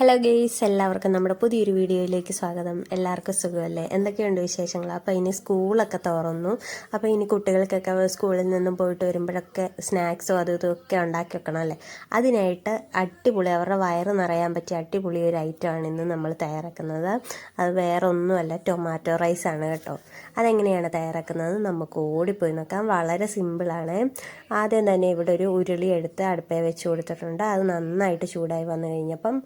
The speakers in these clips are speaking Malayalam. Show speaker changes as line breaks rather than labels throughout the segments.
ഹലോ ഗെയ്സ് എല്ലാവർക്കും നമ്മുടെ പുതിയൊരു വീഡിയോയിലേക്ക് സ്വാഗതം. എല്ലാവർക്കും സുഖമല്ലേ? എന്തൊക്കെയുണ്ട് വിശേഷങ്ങൾ? അപ്പോൾ ഇനി സ്കൂളൊക്കെ തുറന്നു. അപ്പോൾ ഇനി കുട്ടികൾക്കൊക്കെ സ്കൂളിൽ നിന്നും പോയിട്ട് വരുമ്പോഴൊക്കെ സ്നാക്സോ അതും ഇതും ഒക്കെ ഉണ്ടാക്കി വെക്കണം അല്ലേ? അതിനായിട്ട് അടിപൊളി അവരുടെ വയറ് നിറയാൻ പറ്റിയ അടിപൊളി ഒരു ഐറ്റമാണ് ഇന്ന് നമ്മൾ തയ്യാറാക്കുന്നത്. അത് വേറെ ഒന്നുമല്ല ടൊമാറ്റോ റൈസാണ് കേട്ടോ. അതെങ്ങനെയാണ് തയ്യാറാക്കുന്നത്? നമുക്ക് ഓടിപ്പോയി നോക്കാം. വളരെ സിമ്പിളാണ്. ആദ്യം തന്നെ ഇവിടെ ഒരു ഉരുളി എടുത്ത് അടുപ്പേ വെച്ച് കൊടുത്തിട്ടുണ്ട്. അത് നന്നായിട്ട് ചൂടായി വന്നു കഴിഞ്ഞപ്പം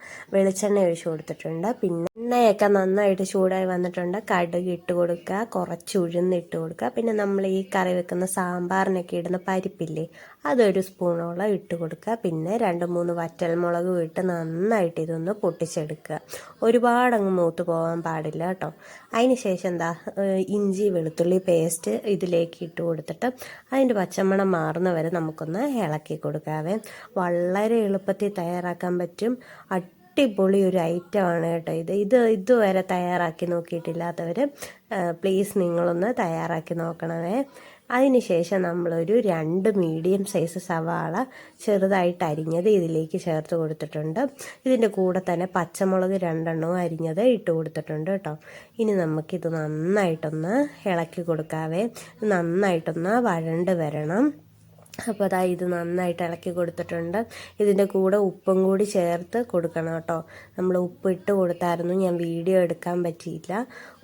വെളിച്ചെണ്ണ ഒഴിച്ചു കൊടുത്തിട്ടുണ്ട്. പിന്നെ എണ്ണയൊക്കെ നന്നായിട്ട് ചൂടായി വന്നിട്ടുണ്ട്. കടുക് ഇട്ട് കൊടുക്കുക കുറച്ച് ഉഴുന്നിട്ട് കൊടുക്കുക. പിന്നെ നമ്മൾ ഈ കറി വെക്കുന്ന സാമ്പാറിനൊക്കെ ഇടുന്ന പരിപ്പില്ലേ അതൊരു സ്പൂണോളം ഇട്ട് കൊടുക്കുക. പിന്നെ രണ്ട് മൂന്ന് വറ്റൽമുളക് ഇട്ട് നന്നായിട്ട് ഇതൊന്ന് പൊട്ടിച്ചെടുക്കുക. ഒരുപാട് അങ്ങ് മൂത്ത് പോകാൻ പാടില്ല കേട്ടോ. അതിന് ശേഷം എന്താ ഇഞ്ചി വെളുത്തുള്ളി പേസ്റ്റ് ഇതിലേക്ക് ഇട്ട് കൊടുത്തിട്ട് അതിന്റെ പച്ചമണം മാറുന്ന വരെ നമുക്കൊന്ന് ഇളക്കി കൊടുക്കാവേ. വളരെ എളുപ്പത്തിൽ തയ്യാറാക്കാൻ പറ്റും. അടിപൊളി ഒരു ഐറ്റമാണ് കേട്ടോ ഇത്. ഇത് ഇതുവരെ തയ്യാറാക്കി നോക്കിയിട്ടില്ലാത്തവർ പ്ലീസ് നിങ്ങളൊന്ന് തയ്യാറാക്കി നോക്കണമേ. അതിനുശേഷം നമ്മളൊരു രണ്ട് മീഡിയം സൈസ് സവാള ചെറുതായിട്ട് അരിഞ്ഞത് ഇതിലേക്ക് ചേർത്ത് കൊടുത്തിട്ടുണ്ട്. ഇതിന്റെ കൂടെ തന്നെ പച്ചമുളക് രണ്ടെണ്ണവും അരിഞ്ഞത് ഇട്ട് കൊടുത്തിട്ടുണ്ട് കേട്ടോ. ഇനി നമുക്കിത് നന്നായിട്ടൊന്ന് ഇളക്കി കൊടുക്കാവേ. നന്നായിട്ടൊന്ന് വഴണ്ട് വരണം. അപ്പോൾ അതാ ഇത് നന്നായിട്ട് ഇളക്കി കൊടുത്തിട്ടുണ്ട്. ഇതിന്റെ കൂടെ ഉപ്പും കൂടി ചേർത്ത് കൊടുക്കണം കേട്ടോ. നമ്മൾ ഉപ്പ് ഇട്ട് കൊടുത്തായിരുന്നു. ഞാൻ വീഡിയോ എടുക്കാൻ പറ്റിയില്ല.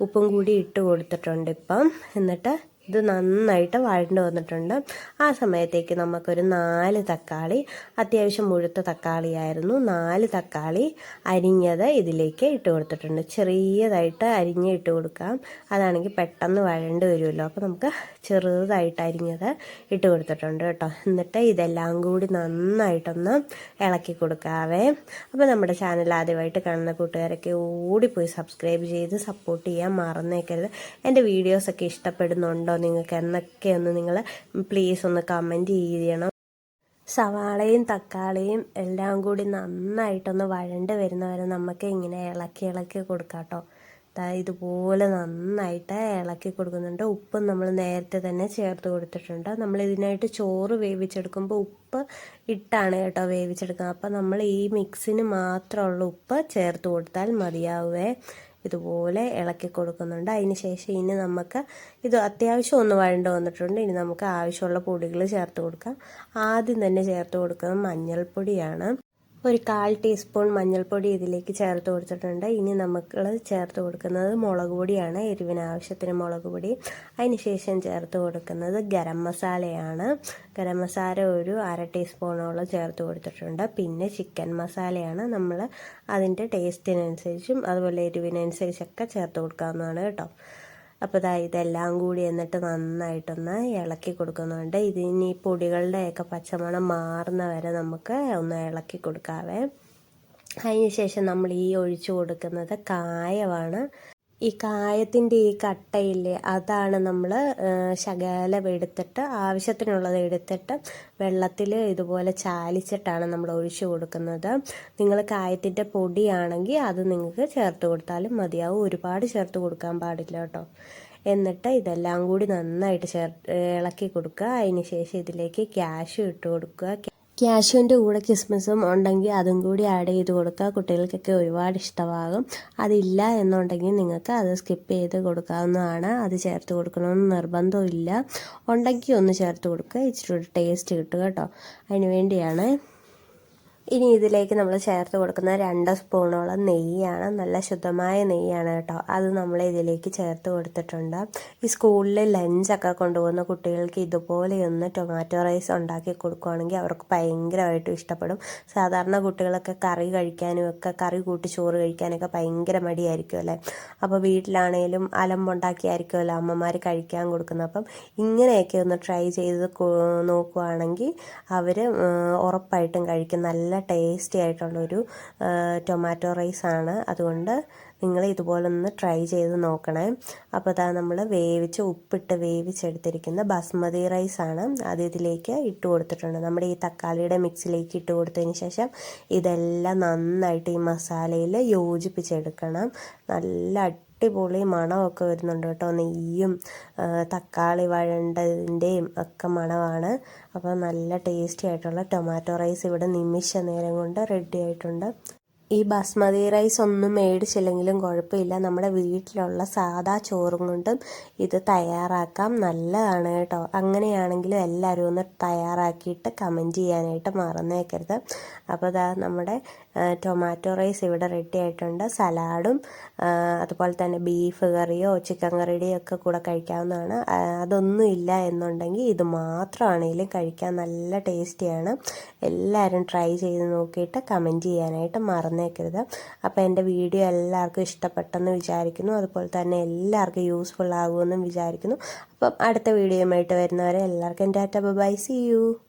ഉപ്പും കൂടി ഇട്ട് കൊടുത്തിട്ടുണ്ട് ഇപ്പം. എന്നിട്ട് ഇത് നന്നായിട്ട് വഴണ്ട് വന്നിട്ടുണ്ട്. ആ സമയത്തേക്ക് നമുക്കൊരു നാല് തക്കാളി അത്യാവശ്യം മുഴുത്ത തക്കാളിയായിരുന്നു. നാല് തക്കാളി അരിഞ്ഞത് ഇതിലേക്ക് ഇട്ട് കൊടുത്തിട്ടുണ്ട്. ചെറിയതായിട്ട് അരിഞ്ഞ് ഇട്ട് കൊടുക്കാം. അതാണെങ്കിൽ പെട്ടെന്ന് വഴണ്ട് വരുമല്ലോ. അപ്പോൾ നമുക്ക് ചെറുതായിട്ട് അരിഞ്ഞത് ഇട്ട് കൊടുത്തിട്ടുണ്ട് കേട്ടോ. എന്നിട്ട് ഇതെല്ലാം കൂടി നന്നായിട്ടൊന്ന് ഇളക്കി കൊടുക്കാവേ. അപ്പോൾ നമ്മുടെ ചാനൽ ആദ്യമായിട്ട് കാണുന്ന കൂട്ടുകാരൊക്കെ ഓടിപ്പോയി സബ്സ്ക്രൈബ് ചെയ്ത് സപ്പോർട്ട് ചെയ്യാൻ മറന്നേക്കരുത്. എന്റെ വീഡിയോസൊക്കെ ഇഷ്ടപ്പെടുന്നുണ്ടോ നിങ്ങൾക്ക്? എന്നൊക്കെ ഒന്ന് നിങ്ങൾ പ്ലീസ് ഒന്ന് കമന്റ് ചെയ്യണം. സവാളയും തക്കാളിയും എല്ലാം കൂടി നന്നായിട്ടൊന്ന് വഴണ്ട് വരുന്നവരെ നമുക്ക് ഇങ്ങനെ ഇളക്കി ഇളക്കി കൊടുക്കാം കേട്ടോ ഇതുപോലെ നന്നായിട്ട് ഇളക്കി കൊടുക്കുന്നുണ്ട്. ഉപ്പും നമ്മൾ നേരത്തെ തന്നെ ചേർത്ത് കൊടുത്തിട്ടുണ്ട്. നമ്മൾ ഇതിനായിട്ട് ചോറ് വേവിച്ചെടുക്കുമ്പോൾ ഉപ്പ് ഇട്ടാണ് കേട്ടോ വേവിച്ചെടുക്കുന്നത്. അപ്പം നമ്മൾ ഈ മിക്സിന് മാത്രമുള്ള ഉപ്പ് ചേർത്ത് കൊടുത്താൽ മതിയാവുമേ ഇതുപോലെ ഇളക്കി കൊടുക്കുന്നുണ്ട്. അതിന് ശേഷം ഇനി നമുക്ക് ഇത് അത്യാവശ്യം ഒന്ന് വഴണ്ട് വന്നിട്ടുണ്ട്. ഇനി നമുക്ക് ആവശ്യമുള്ള പൊടികൾ ചേർത്ത് കൊടുക്കാം. ആദ്യം തന്നെ ചേർത്ത് കൊടുക്കുന്നത് മഞ്ഞൾപ്പൊടിയാണ്. ഒരു കാൽ ടീസ്പൂൺ മഞ്ഞൾപ്പൊടി ഇതിലേക്ക് ചേർത്ത് കൊടുത്തിട്ടുണ്ട്. ഇനി നമുക്ക് ചേർത്ത് കൊടുക്കുന്നത് മുളക് പൊടിയാണ്. എരിവിന് ആവശ്യത്തിന് മുളക് പൊടി. അതിന് ശേഷം ചേർത്ത് കൊടുക്കുന്നത് ഗരം മസാലയാണ്. ഗരം മസാല ഒരു അര ടീസ്പൂണോളം ചേർത്ത് കൊടുത്തിട്ടുണ്ട്. പിന്നെ ചിക്കൻ മസാലയാണ് നമ്മൾ അതിന്റെ ടേസ്റ്റിനനുസരിച്ചും അതുപോലെ എരിവിനനുസരിച്ചൊക്കെ ചേർത്ത് കൊടുക്കാവുന്നതാണ് കേട്ടോ. അപ്പോൾ ദാ ഇതെല്ലാം കൂടി എന്നിട്ട് നന്നായിട്ടൊന്ന് ഇളക്കി കൊടുക്കുന്നുണ്ട്. ഇതിനി പൊടികളുടെയൊക്കെ പച്ചമണം മാറുന്ന വരെ നമുക്ക് ഒന്ന് ഇളക്കി കൊടുക്കാവേ. അതിന് ശേഷം നമ്മൾ ഈ ഒഴിച്ചു കൊടുക്കുന്നത് കായമാണ് ഈ കായത്തിന്റെ ഈ കട്ടയില്ലേ അതാണ് നമ്മൾ ശകലം എടുത്തിട്ട് ആവശ്യത്തിനുള്ളത് എടുത്തിട്ട് വെള്ളത്തിൽ ഇതുപോലെ ചാലിച്ചിട്ടാണ് നമ്മൾ ഒഴിച്ചു കൊടുക്കുന്നത്. നിങ്ങൾ കായത്തിന്റെ പൊടിയാണെങ്കിൽ അത് നിങ്ങൾക്ക് ചേർത്ത് കൊടുത്താലും മതിയാവും. ഒരുപാട് ചേർത്ത് കൊടുക്കാൻ പാടില്ല കേട്ടോ. എന്നിട്ട് ഇതെല്ലാം കൂടി നന്നായിട്ട് ചേർ ഇളക്കി കൊടുക്കുക. അതിന് ശേഷം ഇതിലേക്ക് ക്യാഷ് ഇട്ട് കൊടുക്കുക. ക്യാഷ്യൂവിന്റെ കൂടെ കിസ്മിസും ഉണ്ടെങ്കിൽ അതും കൂടി ആഡ് ചെയ്ത് കൊടുക്കുക. കുട്ടികൾക്കൊക്കെ ഒരുപാട് ഇഷ്ടമാകും. അതില്ല എന്നുണ്ടെങ്കിൽ നിങ്ങൾക്ക് അത് സ്കിപ്പ് ചെയ്ത് കൊടുക്കാവുന്നതാണ്. അത് ചേർത്ത് കൊടുക്കണമെന്ന് നിർബന്ധമില്ല ഉണ്ടെങ്കിൽ ഒന്ന് ചേർത്ത് കൊടുക്കുക. ഇച്ചിരി ടേസ്റ്റ് കിട്ടുക കേട്ടോ. അതിന് വേണ്ടിയാണ് ഇനി ഇതിലേക്ക് നമ്മൾ ചേർത്ത് കൊടുക്കുന്ന രണ്ട് സ്പൂണോളം നെയ്യാണ് നല്ല ശുദ്ധമായ നെയ്യാണ് കേട്ടോ. അത് നമ്മൾ ഇതിലേക്ക് ചേർത്ത് കൊടുത്തിട്ടുണ്ട്. ഈ സ്കൂളിൽ ലഞ്ചൊക്കെ കൊണ്ടുപോകുന്ന കുട്ടികൾക്ക് ഇതുപോലെയൊന്ന് ടൊമാറ്റോ റൈസ് ഉണ്ടാക്കി കൊടുക്കുകയാണെങ്കിൽ അവർക്ക് ഭയങ്കരമായിട്ടും ഇഷ്ടപ്പെടും. സാധാരണ കുട്ടികളൊക്കെ കറി കഴിക്കാനും ഒക്കെ കറി കൂട്ടി ചോറ് കഴിക്കാനൊക്കെ ഭയങ്കര മടിയായിരിക്കും അല്ലേ? അപ്പോൾ വീട്ടിലാണേലും അലമ്പുണ്ടാക്കിയായിരിക്കുമല്ലോ അമ്മമാർ കഴിക്കാൻ കൊടുക്കുന്നത്. അപ്പം ഇങ്ങനെയൊക്കെ ഒന്ന് ട്രൈ ചെയ്ത് നോക്കുകയാണെങ്കിൽ അവർ ഉറപ്പായിട്ടും കഴിക്കും. നല്ല ടേസ്റ്റി ആയിട്ടുള്ളൊരു ടൊമാറ്റോ റൈസാണ്. അതുകൊണ്ട് നിങ്ങൾ ഇതുപോലെ ഒന്ന് ട്രൈ ചെയ്ത് നോക്കണേ. അപ്പോൾ അതാ നമ്മൾ വേവിച്ച് ഉപ്പിട്ട് വേവിച്ചെടുത്തിരിക്കുന്ന ബസ്മതി റൈസാണ് അത് ഇതിലേക്ക് ഇട്ട് കൊടുത്തിട്ടുണ്ട്. നമ്മുടെ ഈ തക്കാളിയുടെ മിക്സിലേക്ക് ഇട്ട് കൊടുത്തതിന് ശേഷം ഇതെല്ലാം നന്നായിട്ട് ഈ മസാലയിൽ യോജിപ്പിച്ചെടുക്കണം. നല്ല അടിപൊളി മണമൊക്കെ വരുന്നുണ്ട് കേട്ടോ. നെയ്യും തക്കാളി വഴണ്ടതിന്റെയും ഒക്കെ മണമാണ്. അപ്പോൾ നല്ല ടേസ്റ്റി ആയിട്ടുള്ള ടൊമാറ്റോ റൈസ് ഇവിടെ നിമിഷ നേരം കൊണ്ട് റെഡി ആയിട്ടുണ്ട്. ഈ ബസ്മതി റൈസ് ഒന്നും മേടിച്ചില്ലെങ്കിലും കുഴപ്പമില്ല. നമ്മുടെ വീട്ടിലുള്ള സാദാ ചോറും കൊണ്ടും ഇത് തയ്യാറാക്കാം. നല്ലതാണ് കേട്ടോ. അങ്ങനെയാണെങ്കിലും എല്ലാവരും ഒന്ന് തയ്യാറാക്കിയിട്ട് കമന്റ് ചെയ്യാനായിട്ട് മറന്നേക്കരുത്. അപ്പോൾ ഇതാ നമ്മുടെ ടൊമാറ്റോ റൈസ് ഇവിടെ റെഡി ആയിട്ടുണ്ട്. സലാഡും അതുപോലെ തന്നെ ബീഫ് കറിയോ ചിക്കൻ കറിയുടെയോ ഒക്കെ കൂടെ കഴിക്കാവുന്നതാണ്. അതൊന്നും ഇല്ല എന്നുണ്ടെങ്കിൽ ഇത് മാത്രമാണെങ്കിലും കഴിക്കാൻ നല്ല ടേസ്റ്റിയാണ് എല്ലാവരും ട്രൈ ചെയ്ത് നോക്കിയിട്ട് കമന്റ് ചെയ്യാനായിട്ട് മറന്നേക്കരുത്. അപ്പോൾ എന്റെ വീഡിയോ എല്ലാവർക്കും ഇഷ്ടപ്പെട്ടെന്ന് വിചാരിക്കുന്നു. അതുപോലെ തന്നെ എല്ലാവർക്കും യൂസ്ഫുൾ ആകുമെന്നും വിചാരിക്കുന്നു. അപ്പം അടുത്ത വീഡിയോയുമായിട്ട് വരുന്നവരെ എല്ലാവർക്കും ടാറ്റ ബൈ സി യു